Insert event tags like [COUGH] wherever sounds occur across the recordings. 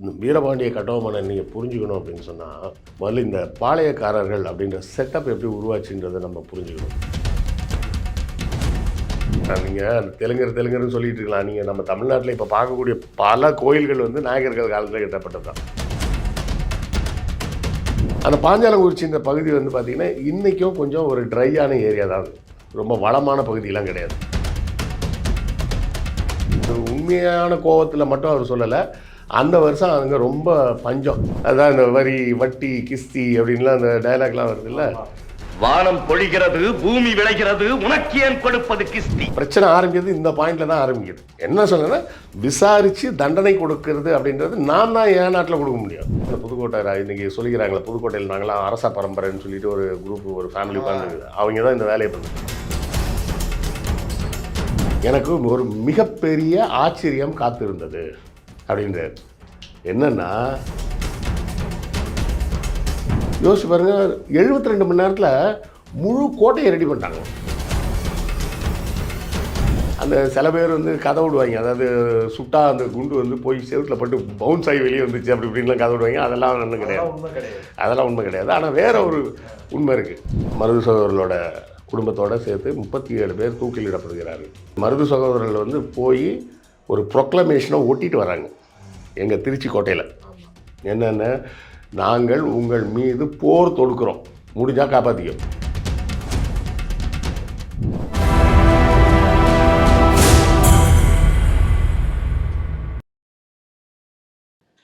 இந்த வீரபாண்டிய கட்டபொம்மனை நீங்கள் புரிஞ்சுக்கணும் அப்படின்னு சொன்னால் முதல்ல இந்த பாளையக்காரர்கள் அப்படின்ற செட்டப் எப்படி உருவாச்சுன்றதை நம்ம புரிஞ்சுக்கணும். நீங்கள் தெலுங்கர் தெலுங்கர்னு சொல்லிட்டு இருக்கலாம். நீங்கள் நம்ம தமிழ்நாட்டில் இப்போ பார்க்கக்கூடிய பல கோயில்கள் வந்து நாயகர்கள் காலத்தில் கட்டப்பட்டது தான் அந்த பாஞ்சாலங்குறிச்சின்ற பகுதி வந்து பார்த்திங்கன்னா இன்றைக்கும் கொஞ்சம் ஒரு ட்ரையான ஏரியா தான் அது. ரொம்ப வளமான பகுதியெலாம் கிடையாது. உண்மையான கோவத்தில் மட்டும் அவர் சொல்லலை. அந்த வருஷம் அங்கே ரொம்ப பஞ்சம். அதான் இந்த வரி வட்டி கிஸ்தி அப்படின்லாம் அந்த டயலாக்லாம் வருதுல்ல. வானம் பொழிகிறது பூமி விளைகிறது உனக்கு ஏன் கொடுப்பது கிஸ்தி? பிரச்சனை ஆரம்பிக்கிறது இந்த பாயிண்ட்ல தான் ஆரம்பிக்குது. என்ன சொல்லுன்னா விசாரித்து தண்டனை கொடுக்கறது அப்படின்றது நான் தான் என் நாட்டில் கொடுக்க முடியும். இந்த புதுக்கோட்டை இன்னைக்கு சொல்லிக்கிறாங்களே புதுக்கோட்டையில் நாங்களாம் அரச பரம்பரைன்னு சொல்லிட்டு ஒரு குரூப் ஒரு ஃபேமிலி உட்காந்து அவங்க தான் இந்த வேலையை பண்ணுது. எனக்கு ஒரு மிகப்பெரிய ஆச்சரியம் காத்திருந்தது. அப்படின்றார். என்னன்னா யோசிச்சு பாருங்க 72 ரெண்டு மணி நேரத்தில் முழு கோட்டையை ரெடி பண்ணிட்டாங்க. அந்த சில பேர் வந்து கதை விடுவாங்க. அதாவது சுட்டா அந்த குண்டு வந்து போய் செவுத்தில் பட்டு பவுன்ஸ் ஆகி வெளியே வந்துச்சு அப்படி இப்படின்லாம் கதை விடுவாங்க. அதெல்லாம் ஒன்றும் கிடையாது. அதெல்லாம் உண்மை கிடையாது. ஆனால் வேற ஒரு உண்மை இருக்குது மருது சகோதரர்களோட குடும்பத்தோட சேர்த்து முப்பத்தி ஏழு பேர் தூக்கிலிடப்படுகிறார்கள். மருது சகோதரர்கள் வந்து போய் ஒரு ப்ரொக்ளமேஷனை ஒட்டிட்டு வராங்க. எங்கள் திருச்சி கோட்டையில். என்னென்ன? நாங்கள் உங்கள் மீது போர் தொடுக்கிறோம். முடிஞ்சால் காப்பாற்றிக்கோ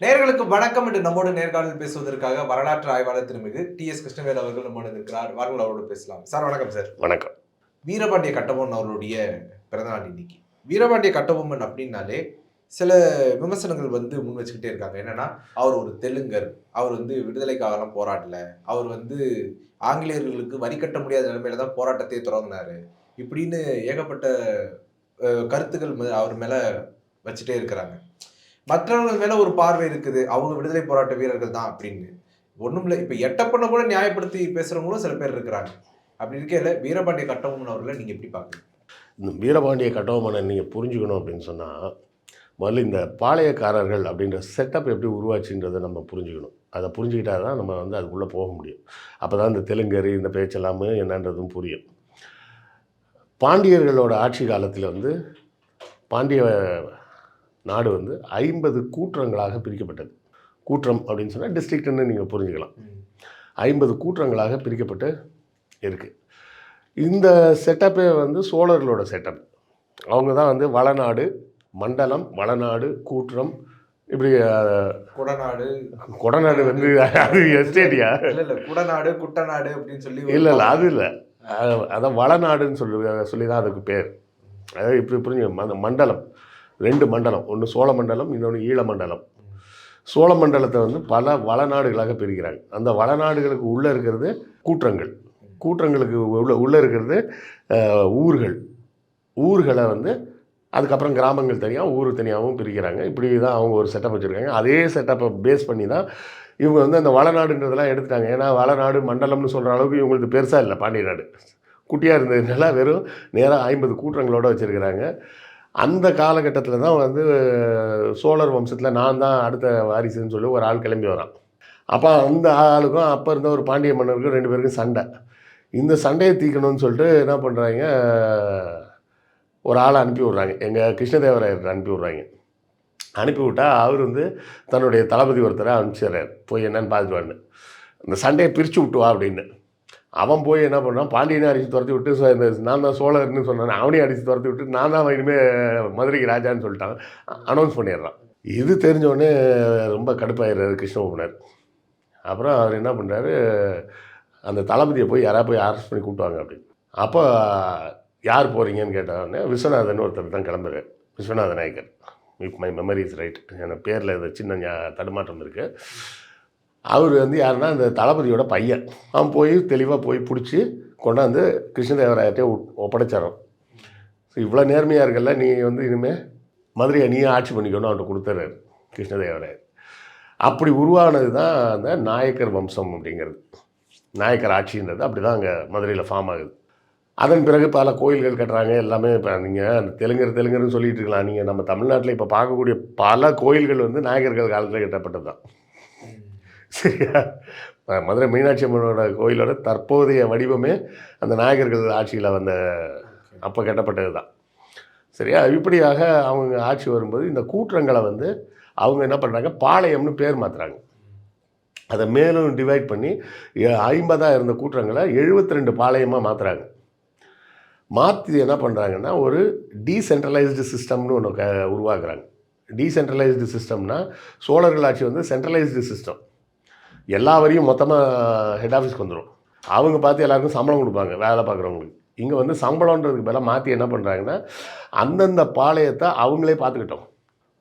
நேர்களுக்கு வணக்கம் என்று நம்மோடு நேர்காணல் பேசுவதற்காக வரலாற்று ஆய்வாளர் திருமிகு டி எஸ் கிருஷ்ணவேல் அவர்கள் நம்மோடு இருக்கிறார். வாருங்கள் அவரோடு பேசலாம். சார் வணக்கம் சார். வணக்கம். வீரபாண்டிய கட்டபொம்மன் அவர்களுடைய பிறந்தநாள் இன்னைக்கு. வீரபாண்டிய கட்டபொம்மன் அப்படின்னாலே சில விமர்சனங்கள் வந்து முன் வச்சுக்கிட்டே இருக்காங்க. என்னன்னா அவர் ஒரு தெலுங்கர். அவர் வந்து விடுதலைக்காகலாம் போராடல. அவர் வந்து ஆங்கிலேயர்களுக்கு வரி கட்ட முடியாத நிலைமையில தான் போராட்டத்தை தொடங்கினாரு இப்படின்னு ஏகப்பட்ட கருத்துக்கள் அவர் மேல வச்சுட்டே இருக்கிறாங்க. மற்றவர்கள் மேல ஒரு பார்வை இருக்குது. அவங்க விடுதலை போராட்ட வீரர்கள் தான் அப்படின்னு. ஒண்ணும் இல்லை. இப்ப எட்டப்பண்ண கூட நியாயப்படுத்தி பேசுறவங்களும் சில பேர் இருக்கிறாங்க. அப்படி இருக்கையில வீரபாண்டிய கட்டபொம்மன் அவர்களை நீங்க எப்படி பாக்குறீங்க இந்த வீரபாண்டிய கட்டபொம்மனை நீங்கள் புரிஞ்சுக்கணும் அப்படின்னு சொன்னால் முதல்ல இந்த பாளையக்காரர்கள் அப்படின்ற செட்டப் எப்படி உருவாச்சுன்றதை நம்ம புரிஞ்சுக்கணும். அதை புரிஞ்சுக்கிட்டா தான் நம்ம வந்து அதுக்குள்ளே போக முடியும். அப்போ தான் இந்த தெலுங்கரி இந்த பேச்செல்லாமே என்னன்றதும் புரியும். பாண்டியர்களோட ஆட்சி காலத்தில் வந்து பாண்டிய நாடு வந்து ஐம்பது கூற்றங்களாக பிரிக்கப்பட்டது. கூற்றம் அப்படின்னு சொன்னால் டிஸ்ட்ரிக்ட்னு நீங்கள் புரிஞ்சுக்கலாம். ஐம்பது கூற்றங்களாக பிரிக்கப்பட்டு இருக்குது இந்த செட்டப்பே வந்து சோழர்களோட செட்டப் அவங்க தான் வந்து வளநாடு மண்டலம் வளநாடு கூற்றம் இப்படி குடநாடு. கொடநாடு வந்து அது எஸ்டேட்டியா இல்ல இல்ல குடநாடு குட்டநாடு அப்படின்னு சொல்லி இல்லை இல்லை அது இல்லை. அதான் வளநாடுன்னு சொல்லி சொல்லி தான் அதுக்கு பேர். அதாவது இப்படி புரிஞ்சு அந்த மண்டலம். ரெண்டு மண்டலம். ஒன்று சோழ மண்டலம் இன்னொன்று ஈழ மண்டலம். சோழ மண்டலத்தை வந்து பல வளநாடுகளாக பிரிக்கிறாங்க. அந்த வளநாடுகளுக்கு உள்ளே இருக்கிறது கூற்றங்கள். கூற்றங்களுக்கு உள்ள உள்ளே இருக்கிறது ஊர்கள். ஊர்களை வந்து அதுக்கப்புறம் கிராமங்கள் தனியாக ஊர் தனியாகவும் பிரிக்கிறாங்க. இப்படி தான் அவங்க ஒரு செட்டப் வச்சுருக்காங்க. அதே செட்டப்பை பேஸ் பண்ணி தான் இவங்க வந்து அந்த வளநாடுன்றதெல்லாம் எடுத்துட்டாங்க. ஏன்னா வளநாடு மண்டலம்னு சொல்கிற அளவுக்கு இவங்களுக்கு பெருசாக இல்லை பாண்டிய நாடு குட்டியாக இருந்ததுனால வெறும் நேராக ஐம்பது கூற்றங்களோடு வச்சுருக்கிறாங்க. அந்த காலகட்டத்தில் தான் வந்து சோழர் வம்சத்தில் நான் தான் அடுத்த வாரிசுன்னு சொல்லி ஒரு ஆள் கிளம்பி வரான். அப்போ அந்த ஆளுக்கும் அப்போ இருந்த ஒரு பாண்டிய மன்னருக்கும் ரெண்டு பேருக்கும் சண்டை. இந்த சண்டையை தீக்கணும்னு சொல்லிட்டு என்ன பண்ணுறாங்க ஒரு ஆளை அனுப்பி விட்றாங்க. எங்கள் கிருஷ்ணதேவராயர் அனுப்பி விட்றாங்க. அனுப்பி அவர் வந்து தன்னுடைய தளபதி ஒருத்தரை அனுப்பிச்சிடுறாரு. போய் என்னன்னு பார்த்துட்டு வான்னு. இந்த சண்டையை பிரித்து விட்டுவா அப்படின்னு. அவன் போய் என்ன பண்ணான் பாண்டியனை அடித்து துரத்தி விட்டு சோ- இந்த நான் தான் சோழர்னு சொன்னான். அவனையும் அடித்து துரத்தி விட்டு நான் தான் இனிமேல் மதுரைக்கு ராஜான்னு சொல்லிட்டான். அனௌன்ஸ் பண்ணிடுறான். இது தெரிஞ்சோடனே ரொம்ப கடுப்பாயிடுறாரு கிருஷ்ணகுமார். அப்புறம் அவர் என்ன பண்ணுறாரு அந்த தளபதியை போய் யாராவது போய் அரெஸ்ட் பண்ணி கூப்பிட்டுவாங்க அப்படின்னு. அப்போ யார் போகிறீங்கன்னு கேட்டவுடனே விஸ்வநாதன் ஒருத்தர் தான் கிளம்புறாரு Viswanatha Nayakkar. If my memory is right எனக்கு பேரில் இந்த சின்ன தடுமாற்றம் இருக்குது அவர் வந்து யாருன்னா அந்த தளபதியோட பையன். அவன் போய் தெளிவாக போய் பிடிச்சி கொண்டாந்து கிருஷ்ணதேவராயத்தையே ஒப்படைச்சிடறான் ஸோ இவ்வளோ நேர்மையாக இருக்கல்ல நீ வந்து இனிமேல் மதுரையை நீயே ஆட்சி பண்ணிக்கணும் அவன்கிட்ட கொடுத்துட்றாரு கிருஷ்ணதேவராயர். அப்படி உருவானது தான் அந்த நாயக்கர் வம்சம் அப்படிங்கிறது. நாயக்கர் ஆட்சின்றது அப்படி தான் அங்கே மதுரையில் ஃபார்ம் ஆகுது. அதன் பிறகு பல கோயில்கள் கட்டுறாங்க. எல்லாமே இப்போ நீங்கள் அந்த தெலுங்கர் தெலுங்கர்னு சொல்லிட்டு இருக்கலாம். நீங்கள் நம்ம தமிழ்நாட்டில் இப்போ பார்க்கக்கூடிய பல கோயில்கள் வந்து நாயகர்கள் காலத்தில் கட்டப்பட்டது தான். சரியா? மதுரை மீனாட்சி அம்மனோட கோயிலோட தற்போதைய வடிவமே அந்த நாயகர்கள் ஆட்சியில் வந்த அப்போ கட்டப்பட்டது தான். சரியா? இப்படியாக அவங்க ஆட்சி வரும்போது இந்த கூற்றங்களை வந்து அவங்க என்ன பண்ணுறாங்க பாளையம்னு பேர் மாற்றுறாங்க அதை மேலும் டிவைட் பண்ணி ஐம்பதாக இருந்த கூற்றங்களை 72 ரெண்டு பாளையமாக மாற்றுறாங்க மாற்றி என்ன பண்ணுறாங்கன்னா ஒரு டீசென்ட்ரலைஸ்டு சிஸ்டம்னு ஒன்று க உருவாக்குறாங்க. டீசென்ட்ரலைஸ்டு சிஸ்டம்னா சோழர்கள் ஆட்சி வந்து சென்ட்ரலைஸ்டு சிஸ்டம் எல்லா வரையும் மொத்தமாக ஹெட் ஆஃபீஸ்க்கு வந்துடும் அவங்க பார்த்து எல்லாருக்கும் சம்பளம் கொடுப்பாங்க வேலை பார்க்குறவங்களுக்கு. இங்கே வந்து சம்பளன்றதுக்கு பதிலாக மாற்றி என்ன பண்ணுறாங்கன்னா அந்தந்த பாளையத்தை அவங்களே பார்த்துக்கிட்டோம்.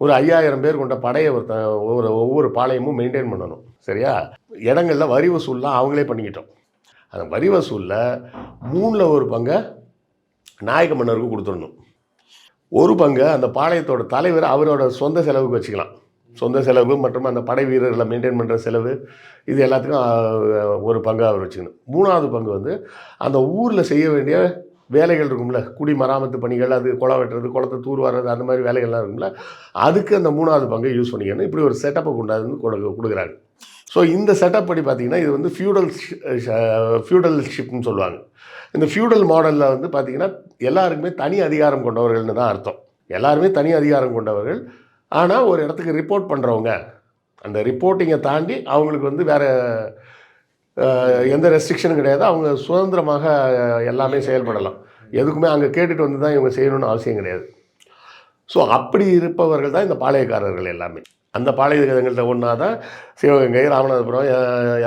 ஒரு ஐயாயிரம் பேர் கொண்ட படையை ஒருத்த ஒவ்வொரு ஒவ்வொரு பாளையமும் மெயின்டைன் பண்ணணும் சரியா? இடங்களில் வரி வசூல்லாம் அவங்களே பண்ணிக்கிட்டோம். அந்த வரி வசூலில் மூணில் ஒரு பங்கை நாயக்க மன்னருக்கு கொடுத்துடணும். ஒரு பங்கை அந்த பாளையத்தோட தலைவர் அவரோட சொந்த செலவுக்கு வச்சுக்கலாம். சொந்த செலவு மற்றும் அந்த படை வீரர்களை மெயின்டைன் பண்ணுற செலவு இது எல்லாத்துக்கும் ஒரு பங்கு அவர் வச்சுக்கணும். மூணாவது பங்கு வந்து அந்த ஊரில் செய்ய வேண்டிய வேலைகள் இருக்கும்ல. குடி மராமத்து பணிகள் அது குளம் வெட்டுறது குளத்தை தூர் வர்றது அந்த மாதிரி வேலைகள்லாம் இருக்கும்ல. அதுக்கு அந்த மூணாவது பங்கை யூஸ் பண்ணிக்கணும். இப்படி ஒரு செட்டப்பை கொண்டாந்து கொடுக்க கொடுக்குறாங்க ஸோ இந்த செட்டப் படி பார்த்தீங்கன்னா இது வந்து ஃபியூடல் ஃபியூடல் ஷிப்னு சொல்லுவாங்க. இந்த ஃபியூடல் மாடலில் வந்து பார்த்திங்கன்னா எல்லாருக்குமே தனி அதிகாரம் கொண்டவர்கள்னு தான் அர்த்தம். எல்லாருமே தனி அதிகாரம் கொண்டவர்கள். ஆனால் ஒரு இடத்துக்கு ரிப்போர்ட் பண்ணுறவங்க அந்த ரிப்போர்ட்டிங்கை தாண்டி அவங்களுக்கு வந்து வேறு எந்த ரெஸ்ட்ரிக்ஷனும் கிடையாது. அவங்க சுதந்திரமாக எல்லாமே செயல்படலாம். எதுக்குமே அங்கே கேட்டுட்டு வந்து தான் இவங்க செய்யணும்னு அவசியம் கிடையாது. ஸோ அப்படி இருப்பவர்கள் தான் இந்த பாளையக்காரர்கள் எல்லாமே. அந்த பாளையங்கள்ட்ட ஒன்றா தான் சிவகங்கை ராமநாதபுரம்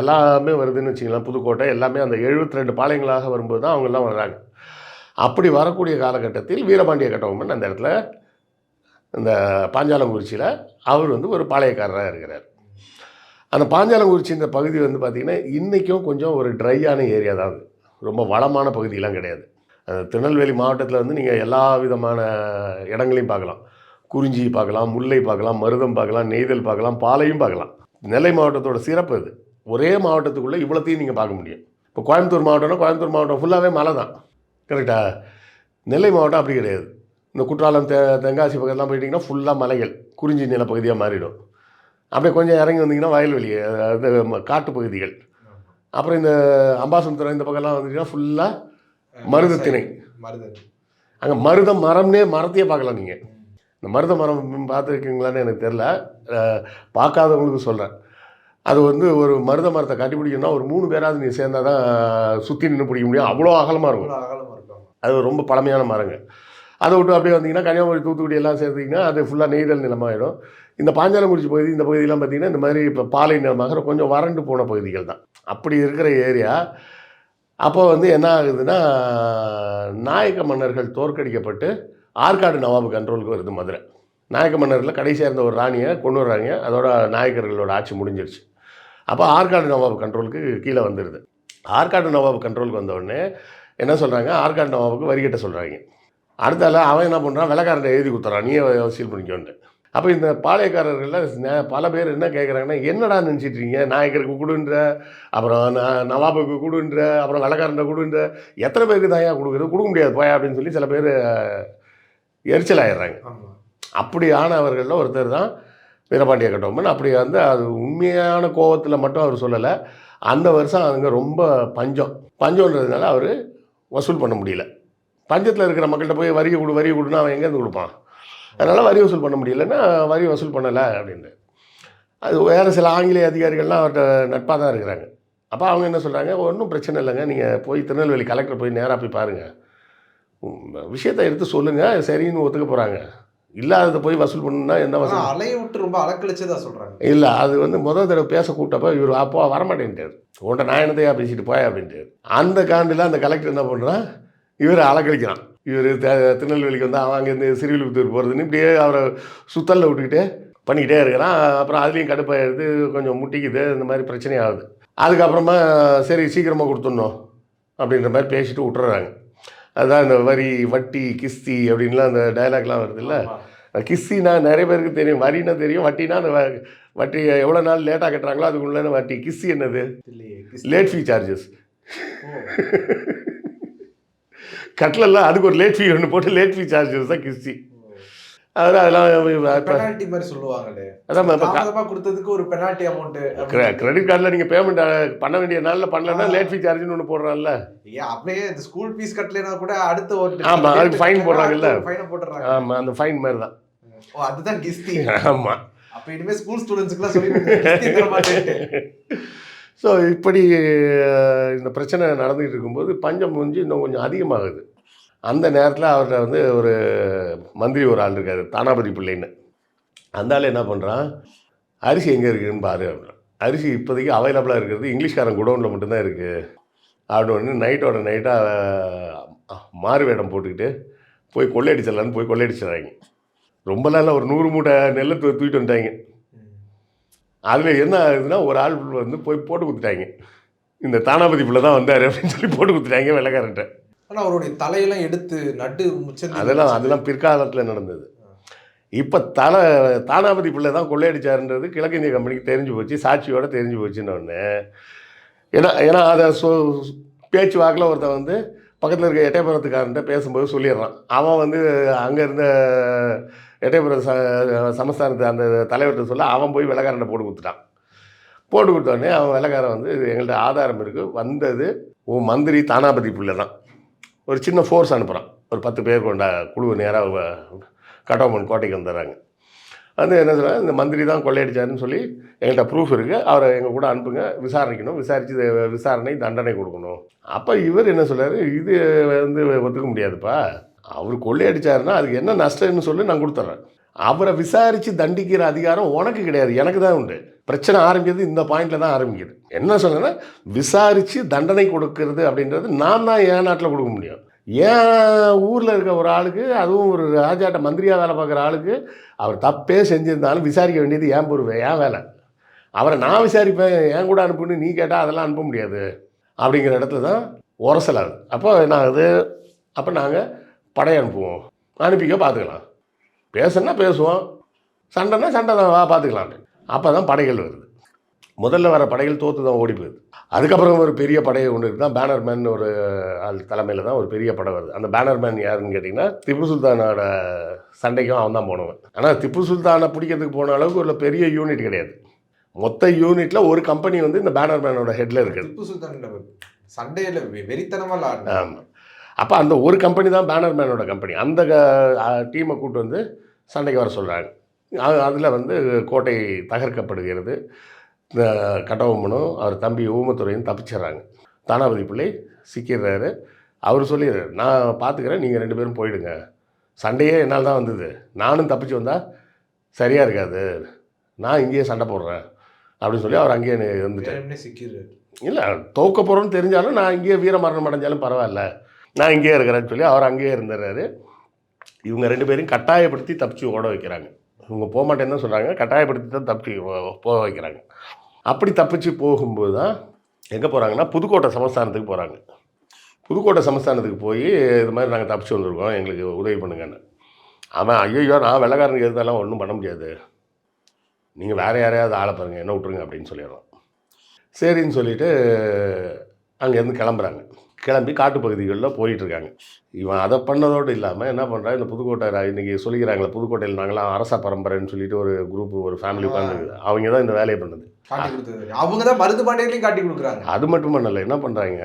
எல்லாமே வருதுன்னு வச்சிங்களேன் புதுக்கோட்டை எல்லாமே அந்த 72 ரெண்டு பாளையங்களாக வரும்போது தான் அவங்கெல்லாம் வர்றாங்க அப்படி வரக்கூடிய காலகட்டத்தில் வீரபாண்டிய கட்டபொம்மன் அந்த இடத்துல இந்த பாஞ்சாலங்குறிச்சியில் அவர் வந்து ஒரு பாளையக்காரராக இருக்கிறார். அந்த பாஞ்சாலங்குறிச்சி இந்த பகுதி வந்து பார்த்திங்கன்னா இன்றைக்கும் கொஞ்சம் ஒரு ட்ரையான ஏரியா தான் அது. ரொம்ப வளமான பகுதியெலாம் கிடையாது. அந்த திருநெல்வேலி மாவட்டத்தில் வந்து நீங்கள் எல்லா விதமான இடங்களையும் பார்க்கலாம். குறிஞ்சி பார்க்கலாம் முல்லை பார்க்கலாம் மருதம் பார்க்கலாம் நெய்தல் பார்க்கலாம் பாலையும் பார்க்கலாம். நெல்லை மாவட்டத்தோட சிறப்பு இது ஒரே மாவட்டத்துக்குள்ளே இவ்வளோத்தையும் நீங்கள் பார்க்க முடியும். இப்போ கோயம்புத்தூர் மாவட்டம்னா கோயம்புத்தூர் மாவட்டம் ஃபுல்லாகவே மலை தான். கரெக்டா நெல்லை மாவட்டம் அப்படி கிடையாது. இந்த குற்றாலம் தெ தென்காசி பக்கத்துலாம் போயிட்டிங்கன்னா ஃபுல்லாக மலைகள். குறிஞ்சி நிலப்பகுதியாக மாறிடும். அப்படியே கொஞ்சம் இறங்கி வந்தீங்கன்னா வயல்வெளி அது காட்டு பகுதிகள். அப்புறம் இந்த அம்பாசமுத்திரம் இந்த பக்கம்லாம் வந்துட்டீங்கன்னா ஃபுல்லாக மருதத்திணை. மருதத்திணை அங்கே மருதம் மரம்னே மரத்தையே பார்க்கலாம் நீங்கள் இந்த மருத மரம் பார்த்துருக்கீங்களான்னு எனக்கு தெரில பார்க்காதவங்களுக்கு சொல்கிறேன் அது வந்து ஒரு மருத மரத்தை கட்டிப்பிடிக்கணும்னா ஒரு மூணு பேராவது நீ சேர்ந்தா தான் சுற்றி நின்று பிடிக்க முடியும். அவ்வளோ அகலமாக இருக்கும். அவ்வளவு அகலமா இருக்கும். அது ரொம்ப பழமையான மரங்க. அதை விட்டு அப்படியே வந்தீங்கன்னா கன்னியாகுமரி தூத்துக்குடி எல்லாம் சேர்த்தீங்கன்னா அது ஃபுல்லாக நெய்தல் நிலமாயிடும். இந்த பாஞ்சாலங்குறிச்சி பகுதி இந்த பகுதியெல்லாம் பார்த்தீங்கன்னா இந்த மாதிரி இப்போ பாலை நிலமாக கொஞ்சம் வறண்டு போன பகுதிகள் தான். அப்படி இருக்கிற ஏரியா. அப்போ வந்து என்ன ஆகுதுன்னா நாயக்க மன்னர்கள் தோற்கடிக்கப்பட்டு ஆற்காடு நவாபு கண்ட்ரோலுக்கு வருது மதுரை. நாயக்க மன்னரில் கடைசியாக இருந்த ஒரு ராணியை கொண்டு வர்றாங்க. அதோட நாயக்கர்களோட ஆட்சி முடிஞ்சிருச்சு. அப்போ ஆற்காடு நவாபு கண்ட்ரோலுக்கு கீழே வந்துடுது ஆற்காடு நவாபு கண்ட்ரோலுக்கு வந்தவுடனே என்ன சொல்கிறாங்க ஆற்காடு நவாபுக்கு வரி சொல்கிறாங்க அடுத்தால அவன் என்ன பண்ணுறான் வெள்ளக்காரன் எழுதி கொடுத்துறான். நீயே வசூல் பண்ணிக்கோன்ட்டு. அப்போ இந்த பாளையக்காரர்களில் பல பேர் என்ன கேட்குறாங்கன்னா என்னடா நினச்சிட்டு இருக்கீங்க நாயக்கருக்கு கொடுன்ற அப்புறம் நான் நவாபுக்கு கொடுன்ற அப்புறம் வெள்ளக்காரன் கொடுன்ற எத்தனை பேருக்கு தான் ஏன் கொடுக்குறது? கொடுக்க முடியாது போய் அப்படின்னு சொல்லி சில பேர் எரிச்சல் ஆயிடுறாங்க அப்படி ஆனவர்களில் ஒருத்தர் தான் வீரபாண்டிய கட்டபொம்மன். அப்படி வந்து அது உண்மையான கோவத்தில் மட்டும் அவர் சொல்லலை. அந்த வருஷம் அங்கே ரொம்ப பஞ்சம். பஞ்சம்ன்றதுனால அவர் வசூல் பண்ண முடியல. பஞ்சத்தில் இருக்கிற மக்கள்கிட்ட போய் வரி கொடு வரி கொடுன்னா அவன் எங்கேருந்து கொடுப்பான்? அதனால் வரி வசூல் பண்ண முடியலன்னா வரி வசூல் பண்ணலை அப்படின்னு அது வேறு சில ஆங்கிலேய அதிகாரிகள்லாம் அவர்கிட்ட நட்பாக தான் இருக்கிறாங்க. அப்போ அவங்க என்ன சொல்கிறாங்க ஒன்றும் பிரச்சனை இல்லைங்க. நீங்கள் போய் திருநெல்வேலி கலெக்டர் போய் நேராக போய் பாருங்கள் விஷயத்தை எடுத்து சொல்லுங்கள் சரின்னு ஒத்துக்க போகிறாங்க இல்லாததை போய் வசூல் பண்ணணும்னா என்ன வசூல்? அலைய விட்டு ரொம்ப அலக்கழிச்சதா சொல்றாங்க. இல்லை அது வந்து முதல் தடவை பேச கூட்டப்போ இவர் அப்போ வரமாட்டேன்ட்டார். உன்ட்ட நான் என்னத்தையா பேசிட்டு போய் அப்படின்ட்டு அந்த காண்டில் அந்த கலெக்டர் என்ன பண்ணுறான் இவர் அலக்கழிக்கிறான். இவர் திருநெல்வேலிக்கு வந்து அவன் அங்கேருந்து சிறுவில்புத்தூர் போகிறதுன்னு இப்படியே அவரை சுத்தலில் விட்டுக்கிட்டே பண்ணிக்கிட்டே இருக்கிறான். அப்புறம் அதுலேயும் கடுப்பாயிடுது கொஞ்சம் முட்டிக்குது. இந்த மாதிரி பிரச்சனை ஆகுது. அதுக்கப்புறமா சரி சீக்கிரமாக கொடுத்துடணும் அப்படின்ற மாதிரி பேசிட்டு விட்டுறாங்க. அதுதான் இந்த வரி வட்டி கிஸ்தி அப்படின்லாம் அந்த டயலாக்லாம் வருது இல்லை. கிஸ்தினா நிறைய பேருக்கு தெரியும். வரினா தெரியும். வட்டினா அந்த வட்டி எவ்வளோ நாள் லேட்டாக கட்டுறாங்களோ அதுக்குள்ள வட்டி. கிஸ்தி என்னது? லேட் ஃபீ சார்ஜஸ். கட்டிலெல்லாம் அதுக்கு ஒரு லேட் ஃபீ ஒன்று போட்டு லேட் ஃபீ சார்ஜஸ் தான் கிஸ்தி. அதெல்லாம் அதெல்லாம் பெனால்ட்டி மாதிரி சொல்லுவாங்களே. அதான் இப்போ கொடுத்ததுக்கு ஒரு பெனால்ட்டி அமௌண்ட் கிரெடிட் கார்டில் நீங்கள் பேமெண்ட் பண்ண வேண்டிய நாளில் பண்ணலன்னா லேட் ஃபீ சார்ஜ்னு ஒன்று போடுறான்ல. ஏன் அப்படியே இந்த ஸ்கூல் ஃபீஸ் கட்டலைனா கூட அடுத்த ஒரு ஆமா, அதுக்கு fine போடுறாங்கல்ல. ஃபைன் போட்டுறாங்க ஆமாம் அந்த ஃபைன் மாதிரி தான் ஓ அதுதான் கிஸ்தி. ஆமாம் அப்ப இனிமே ஸ்கூல் ஸ்டூடெண்ட்ஸ்க்குலாம் சொல்லி. ஸோ இப்படி இந்த பிரச்சனை நடந்துகிட்டு இருக்கும்போது பஞ்சம் முடிஞ்சு இன்னும் கொஞ்சம் அதிகமாகுது. அந்த நேரத்தில் அவர்கிட்ட வந்து ஒரு மந்திரி ஒரு ஆள் இருக்கார் தானாபதி பிள்ளைன்னு. அந்த ஆள் என்ன பண்ணுறான் அரிசி எங்கே இருக்குதுன்னு பாரு அப்படின்னா அரிசி இப்போதைக்கு அவைலபிளாக இருக்கிறது இங்கிலீஷ்காரன் குடோனில் மட்டும்தான் இருக்குது அப்படின்னு நைட்டோட நைட்டாக மாறு வேடம் போட்டுக்கிட்டு போய் கொள்ளையடிச்சிடலான்னு போய் கொள்ளையடிச்சிடறாங்க. ரொம்ப நாளில் ஒரு நூறு மூட்டை நெல்லை தூ தூக்கிட்டு வந்துட்டாங்க. அதில் என்ன ஆகுதுன்னா ஒரு ஆள் வந்து போய் போட்டு கொடுத்துட்டாங்க. இந்த தானாபதி பிள்ளை தான் வந்தார் அப்படின்னு சொல்லி போட்டு கொடுத்துட்டாங்க வெள்ளக்காரன்ட்ட ஆனா அவருடைய தலையெல்லாம் எடுத்து நட்டு முச்சந்தி அதெல்லாம் அதெல்லாம் பிற்காலத்தில் நடந்தது. இப்போ தலை தானாபதி பிள்ளை தான் கொள்ளையடிச்சாருன்றது கிழக்கிந்திய கம்பெனிக்கு தெரிஞ்சு போச்சு சாட்சியோட தெரிஞ்சு போச்சுன்னொடனே ஏன்னா ஏன்னா அதை சொ பேச்சு வாக்கில் ஒருத்தன் வந்து பக்கத்தில் இருக்க எட்டயபுரத்துக்காரன்ட்ட பேசும்போது சொல்லிடுறான். அவன் வந்து அங்கே இருந்த எட்டயபுரம் ச சமஸ்தானத்து அந்த தலைவர்கிட்ட சொல்ல அவன் போய் வெள்ளக்காரன்ட்ட போட்டு கொடுத்துட்டான். போட்டு கொடுத்தோடனே அவன் வெள்ளக்காரன் வந்து எங்கள்கிட்ட ஆதாரம் இருக்குது வந்தது உன் மந்திரி தானாபதி பிள்ளை தான். ஒரு சின்ன ஃபோர்ஸ் அனுப்புகிறான் ஒரு பத்து பேர் கொண்ட குழு நேராக கட்டோமன் கோட்டைக்கு வந்துடுறாங்க. வந்து என்ன சொல்கிறாங்க இந்த மந்திரி தான் கொள்ளையடிச்சாருன்னு சொல்லி எங்கள்கிட்ட ப்ரூஃப் இருக்குது அவரை எங்கள் கூட அனுப்புங்க விசாரிக்கணும் விசாரித்து விசாரணை தண்டனை கொடுக்கணும். அப்போ இவர் என்ன சொல்கிறார் இது வந்து ஒத்துக்க முடியாதுப்பா. அவர் கொள்ளையடிச்சாருன்னா அதுக்கு என்ன நஷ்டம்னு சொல்லி நான் கொடுத்துட்றேன். அவரை விசாரித்து தண்டிக்கிற அதிகாரம் உனக்கு கிடையாது எனக்கு தான் உண்டு. பிரச்சனை ஆரம்பிக்கிறது இந்த பாயிண்டில் தான் ஆரம்பிக்குது. என்ன சொன்னேன்னா விசாரித்து தண்டனை கொடுக்கறது அப்படின்றது நான் தான் என் நாட்டில் கொடுக்க முடியும். என் ஊரில் இருக்க ஒரு ஆளுக்கு அதுவும் ஒரு ராஜாட்ட மந்திரியாக வேலை பார்க்குற ஆளுக்கு அவர் தப்பே செஞ்சுருந்தாலும் விசாரிக்க வேண்டியது ஏன் பொறுப்பு ஏன் வேலை. அவரை நான் விசாரிப்பேன் என் கூட அனுப்புன்னு நீ கேட்டால் அதெல்லாம் அனுப்ப முடியாது. அப்படிங்கிற இடத்துல தான் உரசலாது அப்போ என்ன ஆகுது அப்போ நாங்கள் படை அனுப்புவோம். அனுப்பிக்க பார்த்துக்கலாம். பேசுனா பேசுவோம். சண்டைனா சண்டை தான் வா பார்த்துக்கலாம் அப்போ தான் படைகள் வருது. முதல்ல வர படைகள் தோற்று தான் ஓடி போகுது அதுக்கப்புறம் ஒரு பெரிய படை ஒன்று இருக்குது? தான் பேனர்மேன் ஒரு ஆள் தலைமையில் தான் ஒரு பெரிய படை வருது. அந்த பேனர்மேன் யாருன்னு கேட்டிங்கன்னா திப்பு சுல்தானோட சண்டைக்கும் அவன் தான் போனவன். ஆனால் திப்பு சுல்தானை பிடிக்கிறதுக்கு போன அளவுக்கு ஒரு பெரிய யூனிட் கிடையாது. மொத்த யூனிட்டில் ஒரு கம்பெனி வந்து இந்த பேனர்மேனோட ஹெட்டில் இருக்குது. திப்பு சுல்தான் சண்டையில வெ- வெறித்தனமா ஆடினார் ஆமாம் அப்போ அந்த ஒரு கம்பெனி தான் பேனர்மேனோட கம்பெனி அந்த டீமை கூட்டு வந்து சண்டைக்கு வர சொல்கிறாங்க அதில் வந்து கோட்டை தகர்க்கப்படுகிறது. இந்த கட்டபொம்மனும் அவர் தம்பி ஊமத்துறையும் தப்பிச்சிடுறாங்க. தானாபதி பிள்ளை சிக்கிடுறாரு. அவர் சொல்லிடுறாரு நான் பார்த்துக்கிறேன் நீங்கள் ரெண்டு பேரும் போயிடுங்க. சண்டையே என்னால் தான் வந்தது. நானும் தப்பிச்சு வந்தால் சரியாக இருக்காது. நான் இங்கேயே சண்டை போடுறேன். அப்படின்னு சொல்லி அவர் அங்கேயே இருந்துட்டார். வேணும்னே சிக்கிறாரு இல்லை தோக்க போகிறோன்னு தெரிஞ்சாலும் நான் இங்கேயே வீரமரணம் அடைஞ்சாலும் பரவாயில்ல. நான் இங்கேயே இருக்கிறேன்னு சொல்லி அவர் அங்கேயே இருந்துடுறாரு. இவங்க ரெண்டு பேரையும் கட்டாயப்படுத்தி தப்பிச்சு ஓட வைக்கிறாங்க. இவங்க போக மாட்டேன்னு தான் சொல்கிறாங்க கட்டாயப்படுத்தி தான் தப்பிச்சு போக வைக்கிறாங்க. அப்படி தப்பிச்சு போகும்போது தான் எங்கே போகிறாங்கன்னா புதுக்கோட்டை சமஸ்தானத்துக்கு போகிறாங்க புதுக்கோட்டை சமஸ்தானத்துக்கு போய் இது மாதிரி நாங்கள் தப்பிச்சு வந்திருக்கோம். எங்களுக்கு உதவி பண்ணுங்கன்னு. அவன் ஐயோ நான் வெள்ளக்காரனுக்கு எதுதெல்லாம் ஒன்றும் பண்ண முடியாது. நீங்கள் வேறு யாரையாவது ஆளை பாருங்கள் என்ன விட்ருங்க அப்படின்னு சொல்லிடுறோம். சரின்னு சொல்லிவிட்டு அங்கேருந்து கிளம்புறாங்க. கிளம்பி காட்டுப்பகுதிகளில் போயிட்டுருக்காங்க. இவன் அதை பண்ணதோடு இல்லாமல் என்ன பண்ணுறான் இந்த புதுக்கோட்டை இன்னைக்கு சொல்லிக்கிறாங்களே புதுக்கோட்டையில் நாங்களாம் அரச பரம்பரைன்னு சொல்லிட்டு ஒரு குரூப் ஒரு ஃபேமிலி உட்காந்துருக்குது அவங்க தான் இந்த வேலையை பண்ணுது. அவங்க தான் மருந்து பாண்டியர்களையும் காட்டி கொடுக்குறாங்க. அது மட்டும் பண்ணல. என்ன பண்ணுறாங்க?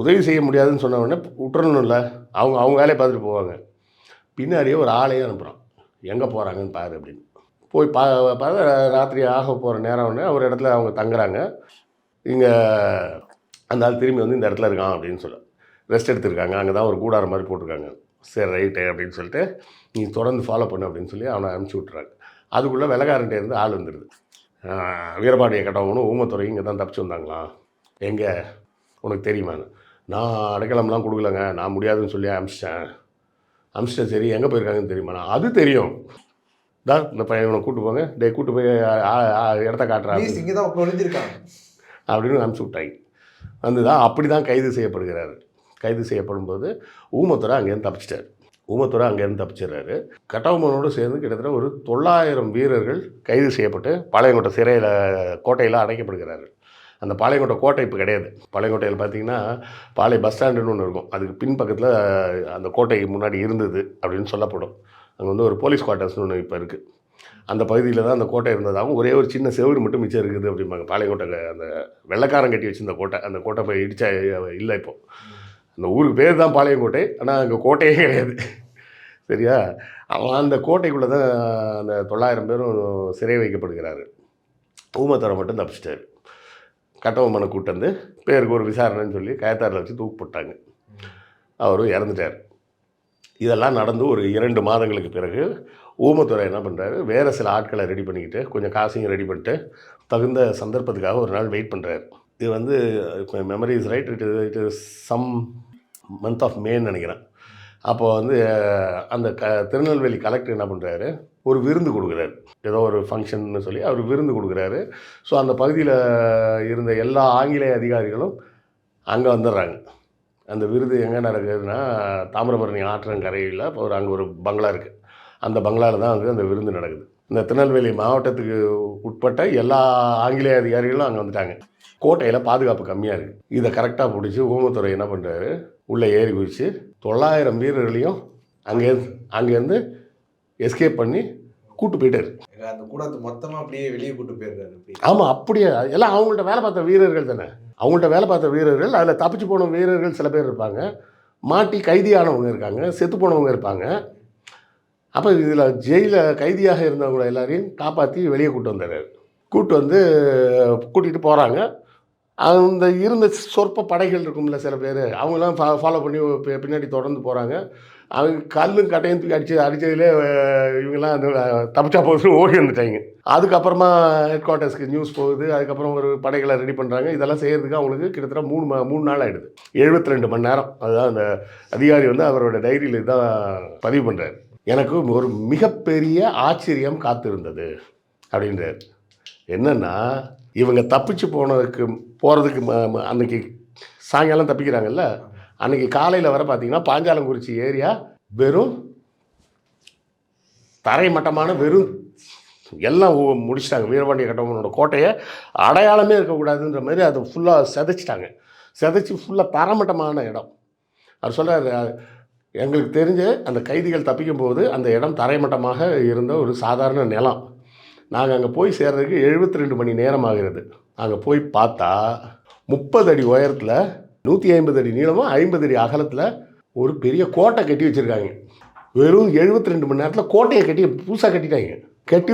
உதவி செய்ய முடியாதுன்னு சொன்ன உடனே விட்டுறணும்ல அவங்க அவங்க வேலையை பார்த்துட்டு போவாங்க. பின்னாடியே ஒரு ஆளையும் அனுப்புகிறான். எங்கே போகிறாங்கன்னு பாரு அப்படின்னு. போய் பா பார்த்தா ராத்திரி ஆக போகிற நேரம் உடனே ஒரு இடத்துல அவங்க தங்குறாங்க. இங்கே அந்த ஆள் திரும்பி வந்து இந்த இடத்துல இருக்கான் அப்படின்னு சொல்ல. ரெஸ்ட் எடுத்திருக்காங்க. அங்கே தான் ஒரு கூடாரம் மாதிரி போட்டிருக்காங்க. சரி ரைட்டு அப்படின்னு சொல்லிட்டு நீ தொடர்ந்து ஃபாலோ பண்ணு அப்படின்னு சொல்லி அவனை அனுப்பிச்சி விட்றாங்க அதுக்குள்ளே வெள்ளக்காரன்ட்டே இருந்து ஆள் வந்துடுது வீரபாண்டிய கட்டவங்களும் ஊமத்துறையும் இங்கே தான் தப்பிச்சு வந்தாங்களாம் எங்கே? உனக்கு தெரியுமான்னு நான் அடைக்கலம்லாம் கொடுக்கலங்க. நான் முடியாதுன்னு சொல்லி அனுப்பிச்சிட்டேன். அனுப்பிச்சிட்டேன் சரி எங்கே போயிருக்காங்கன்னு தெரியுமா? அது தெரியும். தான் இந்த பையன் இவனை கூட்டு போங்க. டே கூட்டு போய் இடத்த காட்டுறாரு ப்ளீஸ் இங்கே தான் ஒளிஞ்சிருக்காங்க அப்படின்னு அனுப்பிச்சி விட்டாங்க. வந்து தான் அப்படி தான் கைது செய்யப்படுகிறார். கைது செய்யப்படும் போது ஊமத்துறை அங்கேருந்து தப்பிச்சிட்டார். ஊமத்துறை அங்கேருந்து தப்பிச்சிடுறாரு. கட்டபொம்மனோடு சேர்ந்து கிட்டத்தட்ட ஒரு தொள்ளாயிரம் வீரர்கள் கைது செய்யப்பட்டு பாளையங்கோட்டை சிறையில் கோட்டையில் அடைக்கப்படுகிறார்கள். அந்த பாளையங்கோட்டை கோட்டை இப்போ கிடையாது. பாளையங்கோட்டையில் பார்த்தீங்கன்னா பாளை பஸ் ஸ்டாண்டுன்னு ஒன்று இருக்கும். அதுக்கு பின்பக்கத்தில் அந்த கோட்டைக்கு முன்னாடி இருந்தது அப்படின்னு சொல்லப்படும். அங்கே வந்து ஒரு போலீஸ் குவார்ட்டர்ஸ்னு ஒன்று இப்போ இருக்குது அந்த பகுதியில் தான் அந்த கோட்டை இருந்ததாகவும் ஒரே ஒரு சின்ன செவுரு மட்டும் மிச்சம் இருக்குது அப்படிம்பாங்க. பாளையங்கோட்டை அந்த வெள்ளைக்காரன் கட்டி வச்சிருந்த கோட்டை. அந்த கோட்டை போய் இடிச்சா இல்லை இப்போ. அந்த ஊருக்கு பேர் தான் பாளையங்கோட்டை. ஆனால் அங்கே கோட்டையே கிடையாது. சரியா? அவன் அந்த கோட்டைக்குள்ளே தான் அந்த தொள்ளாயிரம் பேரும் சிறை வைக்கப்படுகிறாரு ஊமத்தரை மட்டும் தப்பிச்சிட்டாரு. கட்டவம்மனை கூட்டு வந்து பேருக்கு ஒரு விசாரணைன்னு சொல்லி கயத்தாரில் வச்சு தூக்கு போட்டாங்க. அவரும் இறந்துட்டார். இதெல்லாம் நடந்து ஒரு இரண்டு மாதங்களுக்கு பிறகு ஊமத்துறை என்ன பண்ணுறாரு வேறு சில ஆட்களை ரெடி பண்ணிக்கிட்டு கொஞ்சம் காசையும் ரெடி பண்ணிட்டு தகுந்த சந்தர்ப்பத்துக்காக ஒரு நாள் வெயிட் பண்ணுறாரு இது வந்து இப்போ memories right it it is some month of மேன்னு நினைக்கிறேன். அப்போ வந்து அந்த க திருநெல்வேலி கலெக்டர் என்ன பண்ணுறாரு ஒரு விருந்து கொடுக்குறாரு. ஏதோ ஒரு ஃபங்க்ஷன்னு சொல்லி அவர் விருந்து கொடுக்குறாரு. ஸோ அந்த பகுதியில் இருந்த எல்லா ஆங்கிலேய அதிகாரிகளும் அங்கே வந்துடுறாங்க. அந்த விருது எங்கே நடக்குதுன்னா தாமிரபரணி ஆற்றங்கரையில் இப்போ ஒரு அங்கே ஒரு பங்களா இருக்குது அந்த பங்களாவில் தான் வந்து அந்த விருந்து நடக்குது. இந்த திருநெல்வேலி மாவட்டத்துக்கு உட்பட்ட எல்லா ஆங்கிலேய அதிகாரிகளும் அங்கே வந்துட்டாங்க. கோட்டையில் பாதுகாப்பு கம்மியாக இருக்குது இதை கரெக்டாக பிடிச்சி ஊமத்துறை என்ன பண்ணுறாரு உள்ளே ஏறி குதிச்சு தொள்ளாயிரம் வீரர்களையும் அங்கேருந்து அங்கேருந்து எஸ்கேப் பண்ணி கூட்டு போயிட்டாரு. அந்த கூடத்து மொத்தமா அப்படியே வெளியே கூட்டு போயிடுறாரு ஆமாம் அப்படியே. எல்லாம் அவங்கள்ட்ட வேலை பார்த்த வீரர்கள் தானே. அவங்கள்ட்ட வேலை பார்த்த வீரர்கள் அதில் தப்பிச்சு போன வீரர்கள் சில பேர் இருப்பாங்க. மாட்டி கைதியானவங்க இருக்காங்க செத்து போனவங்க இருப்பாங்க. அப்போ இதில் ஜெயிலில் கைதியாக இருந்தவங்கள எல்லாரையும் காப்பாற்றி வெளியே கூட்டு வந்தார் கூட்டு வந்து கூட்டிகிட்டு போகிறாங்க அந்த இருந்த சொற்ப படைகள் இருக்கும்ல சில பேர் அவங்களாம் ஃபா ஃபாலோ பண்ணி பின்னாடி தொடர்ந்து போகிறாங்க அவங்க கல்லும் கட்டையும் தூக்கி அடிச்சு அடித்ததுலே இவங்கெல்லாம் அந்த தப்பிச்சா போது ஓடி வந்துட்டாங்க. அதுக்கப்புறமா ஹெட் குவார்ட்டர்ஸ்க்கு நியூஸ் போகுது. அதுக்கப்புறம் ஒரு படைகளை ரெடி பண்ணுறாங்க இதெல்லாம் செய்கிறதுக்கு அவங்களுக்கு கிட்டத்தட்ட மூணு ம மூணு நாள் ஆகிடுது எழுபத்தி ரெண்டு மணி நேரம். அதுதான் அந்த அதிகாரி வந்து அவரோட டைரியில் தான் பதிவு பண்ணுறாரு எனக்கு ஒரு மிகப்பெரிய ஆச்சரியம் காத்திருந்தது அப்படின்றார் என்னென்னா இவங்க தப்பிச்சு போனதுக்கு போகிறதுக்கு அன்னைக்கு சாயங்காலம் தப்பிக்கிறாங்கல்ல அன்னைக்கு காலையில் வர பார்த்தீங்கன்னா பாஞ்சாலங்குறிச்சி ஏரியா வெறும் தரைமட்டமான வெறும் எல்லாம் முடிச்சிட்டாங்க. வீரபாண்டிய கட்டபொம்மனோட கோட்டையை அடையாளமே இருக்கக்கூடாதுன்ற மாதிரி அதை ஃபுல்லாக செதைச்சிட்டாங்க. செதைச்சி ஃபுல்லாக தரமட்டமான இடம். அவர் சொல்கிறார் எங்களுக்கு தெரிஞ்ச அந்த கைதிகள் தப்பிக்கும் போது அந்த இடம் தரைமட்டமாக இருந்த ஒரு சாதாரண நிலம். நாங்கள் அங்கே போய் சேர்றதுக்கு 72 ரெண்டு மணி நேரம் ஆகிறது. அங்கே போய் பார்த்தா முப்பது அடி உயரத்தில் நூற்றி ஐம்பது அடி நீளமும் ஐம்பது அடி அகலத்தில் ஒரு பெரிய கோட்டை கட்டி வச்சுருக்காங்க. வெறும் 72 ரெண்டு மணி நேரத்தில் கோட்டையை கட்டி புதுசாக கட்டிட்டாங்க. கட்டி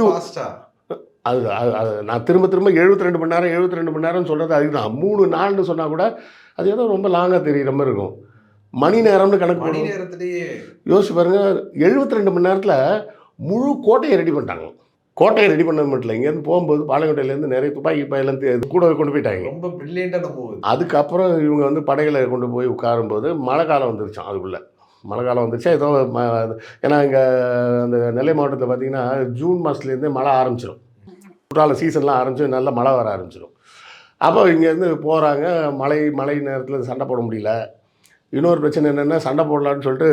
அது அது அது நான் திரும்ப திரும்ப 72 ரெண்டு மணி நேரம் 72 ரெண்டு மணி நேரம் சொல்கிறது அதுக்கு தான் மூணு நாள்னு சொன்னால் கூட அது ஏதோ ரொம்ப லாங்காக தெரியுற மாதிரி இருக்கும். மணி நேரம்னு கணக்கு மணி நேரத்திலேயே. யோசிச்சு பாருங்க 72 ரெண்டு மணி நேரத்தில் முழு கோட்டையை ரெடி பண்ணிட்டாங்க. கோட்டையை ரெடி பண்ணது மட்டும் இல்லை இங்கேருந்து போகும்போது பாளையங்கோட்டையிலேருந்து நிறைய துப்பாக்கி பையிலேருந்து கூட கொண்டு போயிட்டாங்க. ரொம்ப பிரில்லியண்டான மூவ் அதுக்கப்புறம் இவங்க வந்து படைகளை கொண்டு போய் உட்காரும்போது மழை காலம் வந்துருச்சான் அதுக்குள்ளே. மழை காலம் வந்துருச்சா? ஏதோ ஏன்னா இங்கே அந்த நெல்லை மாவட்டத்தில் பார்த்தீங்கன்னா ஜூன் மாதத்துலேருந்தே மழை ஆரம்பிச்சிடும் குற்றால சீசன்லாம் ஆரம்பிச்சு நல்லா மழை வர ஆரம்பிச்சிடும் அப்போ இங்கேருந்து போகிறாங்க மழை மழை நேரத்தில் சண்டை போட முடியல. இன்னொரு பிரச்சனை என்னென்னா சண்டை போடலான்னு சொல்லிட்டு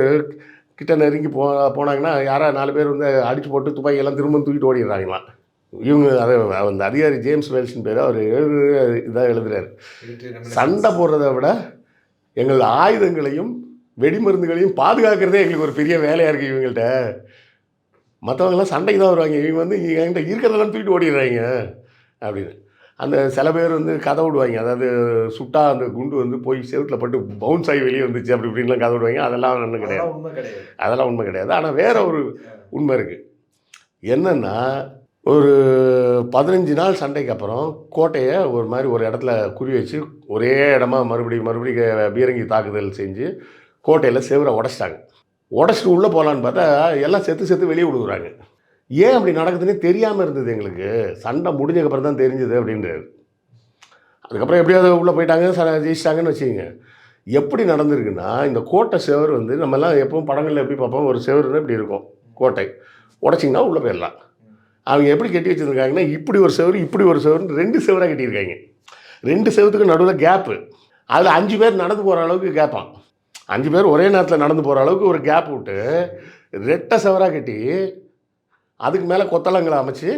கிட்ட நெருங்கி போ போனாங்கன்னா யாரா நாலு பேர் வந்து அடிச்சு போட்டு துப்பாக்கியெல்லாம் திரும்ப தூக்கிட்டு ஓடிடுறாங்களாம் இவங்க அதை அந்த அதிகாரி ஜேம்ஸ் வேல்ஸ்னு பேர் அவர் இதாக எழுதுறாரு. சண்டை போடுறதை விட எங்கள் ஆயுதங்களையும் வெடிமருந்துகளையும் பாதுகாக்கிறதே எங்களுக்கு ஒரு பெரிய வேலையாக இருக்குது இவங்கள்ட்ட. மற்றவங்களாம் சண்டைக்கு தான் வருவாங்க. இவங்க வந்து என்கிட்ட இருக்கிறதெல்லாம் தூக்கிட்டு ஓடிடுறாங்க. அப்படின்னு. அந்த சில பேர் வந்து கதை விடுவாங்க. அதாவது சுட்டா அந்த குண்டு வந்து போய் செவுத்துல பட்டு பவுன்ஸ் ஆகி வெளியே வந்துச்சு அப்படி இப்படின்லாம் கதை விடுவாங்க. அதெல்லாம் ஒன்றும் கிடையாது. அதெல்லாம் உண்மை கிடையாது. ஆனால் வேற ஒரு உண்மை இருக்குது என்னென்னா ஒரு பதினஞ்சு நாள் சண்டைக்கு அப்புறம் கோட்டையை ஒரு மாதிரி ஒரு இடத்துல குறி வச்சு ஒரே இடமா மறுபடியும் மறுபடியும் பீரங்கி தாக்குதல் செஞ்சு கோட்டையில் செவரை உடச்சிட்டாங்க. உடச்சிட்டு உள்ளே போகலான்னு பார்த்தா எல்லாம் செத்து செத்து வெளியே விடுக்குறாங்க ஏன் அப்படி நடக்குதுன்னே தெரியாமல் இருந்தது எங்களுக்கு. சண்டை முடிஞ்சதுக்கப்புறம் தான் தெரிஞ்சது அப்படின்றாரு. அதுக்கப்புறம் எப்படியாவது உள்ளே போயிட்டாங்க ச- ஜெயிச்சிட்டாங்கன்னு வச்சுக்கோங்க. எப்படி நடந்திருக்குன்னா இந்த கோட்டை செவர் வந்து நம்மலாம் எப்பவும் படங்களில் எப்படி பார்ப்போம் ஒரு செவருன்னு இப்படி இருக்கும் கோட்டை. உடச்சிங்கன்னா உள்ளே போயிடலாம். அவங்க எப்படி கட்டி வச்சுருக்காங்கன்னா இப்படி ஒரு செவரு இப்படி ஒரு செவருன்னு ரெண்டு செவராக கட்டியிருக்காங்க. ரெண்டு செவத்துக்கு நடுவில் கேப்பு அதில் அஞ்சு பேர் நடந்து போகிற அளவுக்கு கேப்பான் அஞ்சு பேர் ஒரே நேரத்தில் நடந்து போகிற அளவுக்கு ஒரு கேப் விட்டு ரெட்டை செவராக கட்டி அதுக்கு மேலே கொத்தளங்களை அமைச்சு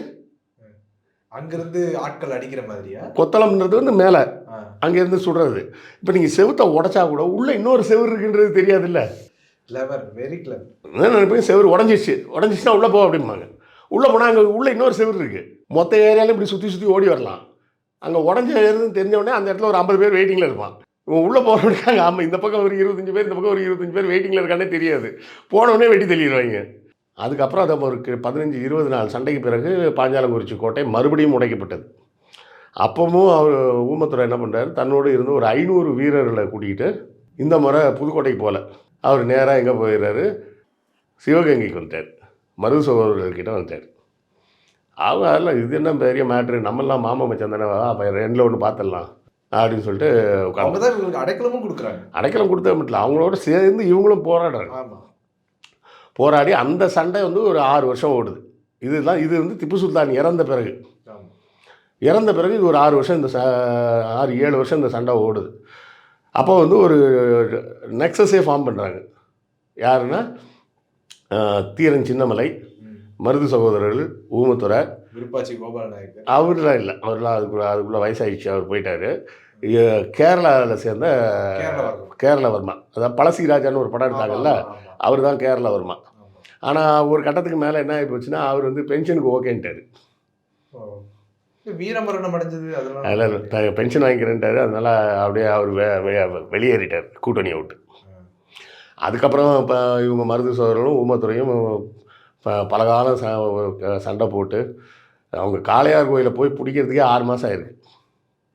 அங்கிருந்து ஆட்கள் அடிக்கிற மாதிரியா? கொத்தளம்ன்றது வந்து மேலே. அங்கேருந்து சுடுறது. இப்போ நீங்கள் செவுத்தை உடைச்சா கூட உள்ளே இன்னொரு செவுரு இருக்குன்றது தெரியாதுல்ல? கிளவர் வெரி கிளவர் என்ன நினைப்பேன் செவுரு உடஞ்சிச்சு உடஞ்சிச்சுன்னா உள்ளே போ அப்படிம்பாங்க. உள்ளே போனால் அங்கே உள்ளே இன்னொரு செவுரு இருக்குது மொத்த ஏரியாலும் இப்படி சுற்றி சுற்றி ஓடி வரலாம். அங்கே உடஞ்ச ஏரியான்னு தெரிஞ்ச உடனே அந்த இடத்துல ஒரு ஐம்பது பேர் வெயிட்டிங்கில் இருப்பான். இவன் உள்ளே போகிறவனுக்கு அங்கே ஆமாம் இந்த பக்கம் ஒரு இருபத்தஞ்சு பேர் இந்த பக்கம் ஒரு இருபத்தஞ்சு பேர் வெயிட்டிங்கில் இருக்கானே தெரியாது. போனவுடனே வெட்டி தள்ளிடுவாங்க. அதுக்கப்புறம் அதை ஒரு பதினஞ்சு இருபது நாள் சண்டைக்கு பிறகு பாஞ்சாலங்குறிச்சி கோட்டை மறுபடியும் உடைக்கப்பட்டது அப்பவும் அவர் ஊமத்துறை என்ன பண்ணுறாரு தன்னோடு இருந்து ஒரு ஐநூறு வீரர்களை கூட்டிகிட்டு இந்த முறை புதுக்கோட்டைக்கு போகல அவர் நேராக எங்கே போயிடுறாரு சிவகங்கைக்கு வந்துட்டார். மருது சகோதரர்கிட்ட வந்துட்டார். அவங்க அதெல்லாம் இது என்ன பெரிய மேட்ரு நம்மெல்லாம் மாமா மச்சான் தானே அப்போ ரெண்டில் ஒன்று பார்த்துடலாம் அப்படின்னு சொல்லிட்டு உட்காந்து அவங்கதான் இவங்களுக்கு அடைக்கலமும் கொடுக்குறாங்க. அடைக்கலம் கொடுத்த மட்டும் இல்ல, அவங்களோட சேர்ந்து இவங்களும் போராடுறாங்க. ஆமா. போராடி அந்த சண்டை வந்து ஒரு ஆறு வருஷம் ஓடுது. இதுதான் இது வந்து திப்பு சுல்தான் இறந்த பிறகு. இறந்த பிறகு இது ஒரு ஆறு வருஷம் இந்த ச ஆறு ஏழு வருஷம் இந்த சண்டை ஓடுது. அப்போ வந்து ஒரு நெக்ஸஸே ஃபார்ம் பண்ணுறாங்க யாருன்னா தீரன் சின்னமலை. மருது சகோதரர்கள் ஊமத்துறை. விருப்பாச்சி கோபால நாயக்கர் அவர்லாம் இல்லை. அவர்லாம் அதுக்குள்ள அதுக்குள்ளே வயசாகிடுச்சு அவர் போயிட்டார். கேரளாவில் சேர்ந்த கேரளா. கேரளவர்மா அதாவது பழசி ராஜான்னு ஒரு படம் எடுத்தாங்கல்ல? அவர் தான் கேரளவர்மா ஆமா. ஆனால் ஒரு கட்டத்துக்கு மேலே என்ன ஆகி போச்சுன்னா அவர் வந்து பென்ஷனுக்கு ஓகேன்ட்டார் வீரமரணம் அடைஞ்சது அதில் பென்ஷன் வாங்கிக்கிறேன்ட்டாரு. அதனால அப்படியே அவர் வெ வெளியேறிட்டார் கூட்டணியை விட்டு அதுக்கப்புறம் இப்போ இவங்க மருது சோதரர்களும் ஊமத்துறையும் ப- பல காலம் ச சண்டை போட்டு அவங்க காளையார் கோயிலை போய் பிடிக்கிறதுக்கே ஆறு மாதம் ஆயிருக்கு.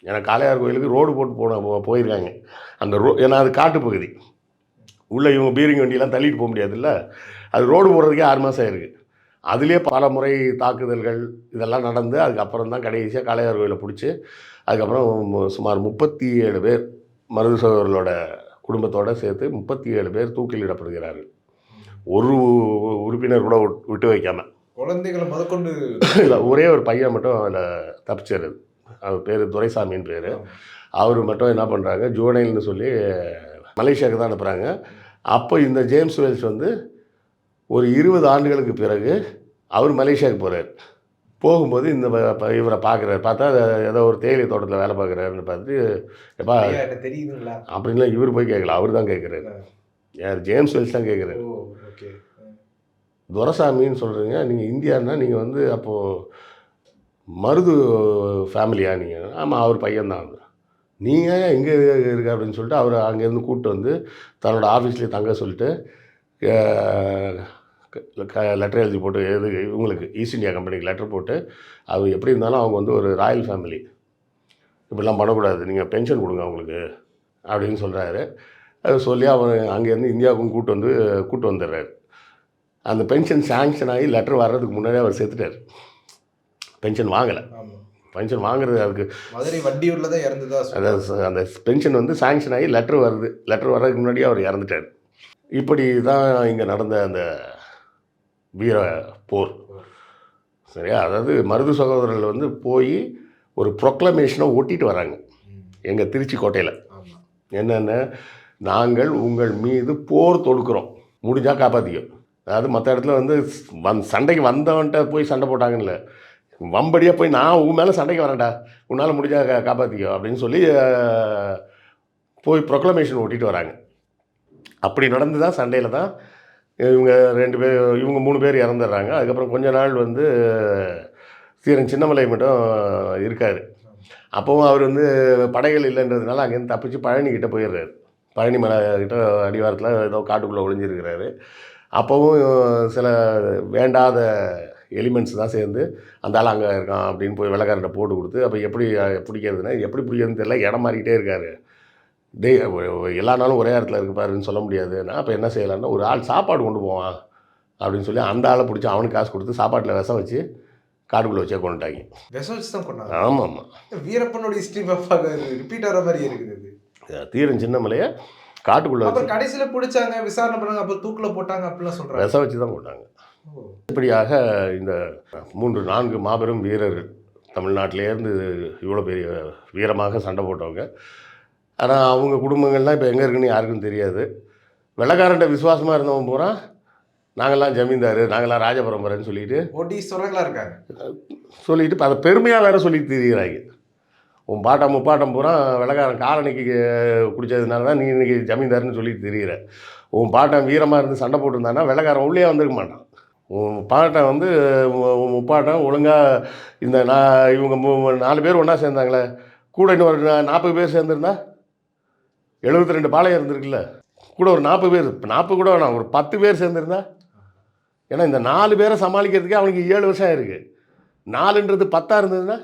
ஏன்னா காளையார் கோயிலுக்கு ரோடு போட்டு போன போயிருக்காங்க. அந்த ரோ ஏன்னா அது காட்டு பகுதி உள்ளே இவங்க பீரிங் வண்டியெல்லாம் தள்ளிட்டு போக முடியாதுல்ல? அது ரோடு போடுறதுக்கே ஆறு மாதம் ஆயிருக்கு. அதுலேயே பல முறை தாக்குதல்கள் இதெல்லாம் நடந்து அதுக்கப்புறம் தான் கடைசியாக காளையார் கோயிலை பிடிச்சி அதுக்கப்புறம் சுமார் முப்பத்தி ஏழு பேர் மருது சகோதரர்களோட குடும்பத்தோட சேர்த்து முப்பத்தி ஏழு பேர் தூக்கிலிடப்படுகிறார்கள். ஒரு உறுப்பினர் கூட விட்- விட்டு வைக்காம. குழந்தைகளை முதற்கொண்டு [COUGHS] இல்லை ஒரே ஒரு பையன் மட்டும் அதில் தப்பிச்சாரு. அவர் பேர் துரைசாமின்னு பேர். அவர் மட்டும் என்ன பண்ணுறாங்க ஜூனைல்னு சொல்லி மலேசியாவுக்கு தான் அனுப்புகிறாங்க அப்போ இந்த ஜேம்ஸ் வெல்ஸ் வந்து ஒரு இருபது ஆண்டுகளுக்கு பிறகு அவர் மலேசியாவுக்கு போகிறார் போகும்போது இந்த இவரை பார்க்குறாரு. பார்த்தா ஏதோ ஒரு தேயிலை தோட்டத்தில் வேலை பார்க்குறாருன்னு பார்த்துட்டு எப்பா தெரியுதுங்களா? அப்படின்லாம் இவர் போய் கேட்கல. அவர் தான் கேட்குறாரு. யார் ஜேம்ஸ் வெல்ஸ் தான் கேட்குறாரு. துரசாமின்னு சொல்கிறீங்க நீங்கள் இந்தியான்னா நீங்கள் வந்து அப்போது மருது ஃபேமிலியா நீங்கள் ஆமாம் அவர் பையன்தான் நீங்கள் எங்கே இருக்க அப்படின்னு சொல்லிட்டு அவர் அங்கேருந்து கூப்பிட்டு வந்து தன்னோட ஆஃபீஸ்லேயே தங்க சொல்லிட்டு லெட்டர் எழுதி போட்டு எது இவங்களுக்கு ஈஸ்ட் இந்தியா கம்பெனிக்கு லெட்டர் போட்டு அது எப்படி இருந்தாலும் அவங்க வந்து ஒரு ராயல் ஃபேமிலி இப்படிலாம் பண்ணக்கூடாது. நீங்கள் பென்ஷன் கொடுங்க அவங்களுக்கு அப்படின்னு சொல்கிறாரு அது சொல்லி அவர் அங்கேருந்து இந்தியாவுக்கும் கூட்டு வந்து கூப்பிட்டு வந்துடுறாரு. அந்த பென்ஷன் சேங்ஷன் ஆகி லெட்டர் வர்றதுக்கு முன்னாடியே அவர் செத்துட்டார். பென்ஷன் வாங்கலை. பென்ஷன் வாங்குறது அதுக்கு மதுரை வண்டியூர்ல தான் இறந்ததா சொல்றாங்க. அதாவது ச- அந்த பென்ஷன் வந்து சாங்ஷன் ஆகி லெட்டர் வருது. லெட்டர் வர்றதுக்கு முன்னாடியே அவர் இறந்துட்டார். இப்படி தான் இங்கே நடந்த அந்த வீர போர். சரியா? அதாவது மருது சகோதரர்கள் வந்து போய் ஒரு ப்ரொக்ளமேஷனை ஒட்டிட்டு வராங்க. எங்கள் திருச்சி கோட்டையில். என்னென்ன? நாங்கள் உங்கள் மீது போர் தொடுக்கிறோம். முடிஞ்சால் காப்பாற்றிக்கோ அதாவது மற்ற இடத்துல வந்து வந் சண்டைக்கு வந்தவன்ட்ட போய் சண்டை போட்டாங்கல்ல. வம்படியாக போய் நான் உன் மேலே சண்டைக்கு வரேன்டா. உன்னால் முடிஞ்சா கா காப்பாற்றிக்கோ அப்படின்னு சொல்லி போய் ப்ரொக்ளமேஷன் ஓட்டிட்டு வராங்க. அப்படி நடந்து தான் சண்டையில் தான் இவங்க ரெண்டு பேர் இவங்க மூணு பேர் இறந்துடுறாங்க. அதுக்கப்புறம் கொஞ்ச நாள் வந்து சீரன் சின்னமலை மட்டும் இருக்கார். அப்போவும் அவர் வந்து படைகள் இல்லைன்றதுனால அங்கேருந்து தப்பிச்சு பழனிக்கிட்ட போயிடுறாரு. பழனி மலை கிட்ட அடிவாரத்தில் ஏதோ காட்டுக்குள்ளே ஒளிஞ்சிருக்கிறாரு. அப்போவும் சில வேண்டாத எலிமெண்ட்ஸ் தான் சேர்ந்து அந்த ஆள் அங்கே இருக்கான் அப்படின்னு போய் வெள்ளக்காரன்ட்ட போட்டு கொடுத்து அப்போ எப்படி பிடிக்கிறதுனா எப்படி பிடிக்கிறதுன்னு தெரியல இடம் மாறிக்கிட்டே இருக்காரு. டே எல்லா நாளும் ஒரே இடத்துல இருக்கு பாருன்னு சொல்ல முடியாதுன்னா அப்போ என்ன செய்யலாம்னா ஒரு ஆள் சாப்பாடு கொண்டு போவான் அப்படின்னு சொல்லி அந்த ஆளை பிடிச்சி அவனுக்கு காசு கொடுத்து சாப்பாட்டில் விஷம் வச்சு காட்டுக்குள்ளே வச்சே கொண்டுட்டாங்க. விஷம் வச்சு தான் கொண்டாங்க ஆமாம். ஆமாம் வீரப்பனோட ஹிஸ்டரி பார்ப்பாங்க ரிப்பீட் ஆகிற மாதிரி இருக்குது தீரன் சின்னமலையை காட்டுக்குள்ளே கடைசியில பிடிச்சாங்க விசாரணை பண்ணாங்க அப்புறம் தூக்குல போட்டாங்க அப்படிலாம் சொல்றாங்க. விஷம் வச்சு தான் கொண்டாங்க ஓ. இப்படியாக இந்த மூன்று நான்கு மாபெரும் வீரர்கள் தமிழ்நாட்டிலேருந்து இவ்வளோ பெரிய வீரமாக சண்டை போட்டவங்க. ஆனால் அவங்க குடும்பங்கள்லாம் இப்போ எங்கே இருக்குன்னு யாருக்கும் தெரியாது. வெள்ளக்காரன்ட்ட விசுவாசமாக இருந்தவன் பூரா நாங்கள்லாம் ஜமீன்தார் நாங்கள்லாம் ராஜபரம்பரைன்னு சொல்லிட்டு கோடீஸ்வரங்களா இருக்காங்க. சொல்லிட்டு இப்ப அதை பெருமையாக வேற சொல்லி திரிகிறாங்க உன் பாட்டம் முப்பாட்டம் பூரா வெள்ளக்காரன் காலனிக்கு குடிச்சதுனால தான் நீ இன்னைக்கு ஜமீன்தார்னு சொல்லி திரிகிற உன் பாட்டன் வீரமாக இருந்து சண்டை போட்டிருந்தானா வெள்ளக்காரன் உள்ளே வந்திருக்க மாட்டான். உன் வந்து முப்பாட்டம் ஒழுங்காக இந்த நான் இவங்க மூ- நாலு பேர் ஒன்றா சேர்ந்தாங்களே. கூட இன்னும் ஒரு நாற்பது பேர் சேர்ந்துருந்தா? எழுபத்தி ரெண்டு பாளையம் இருந்திருக்குல்ல. கூட ஒரு நாற்பது பேர் நாற்பது கூட வேணாம் ஒரு பத்து பேர் சேர்ந்துருந்தா? ஏன்னா இந்த நாலு பேரை சமாளிக்கிறதுக்கே அவனுக்கு ஏழு வருஷம் இருக்குது நாலுன்றது பத்தாக இருந்ததுன்னா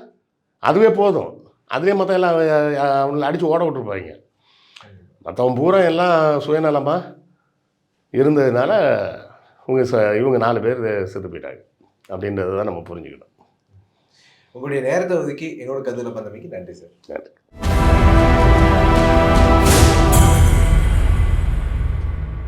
அதுவே போதும். அதுலேயே மற்ற எல்லாம் அஹ், அவங்களை அடித்து ஓட விட்டுருப்பாங்க. மற்றவன் பூரா எல்லாம் சுயநலமாக இருந்ததுனால இவங்க ச இவங்க நாலு பேர் செத்து போயிட்டாங்க. அப்படின்றத தான் நம்ம புரிஞ்சுக்கணும். உங்களுடைய நேரத்தை ஒதுக்கி எங்களோட கதிரில் பந்தமைக்கு நன்றி சார். நன்றி.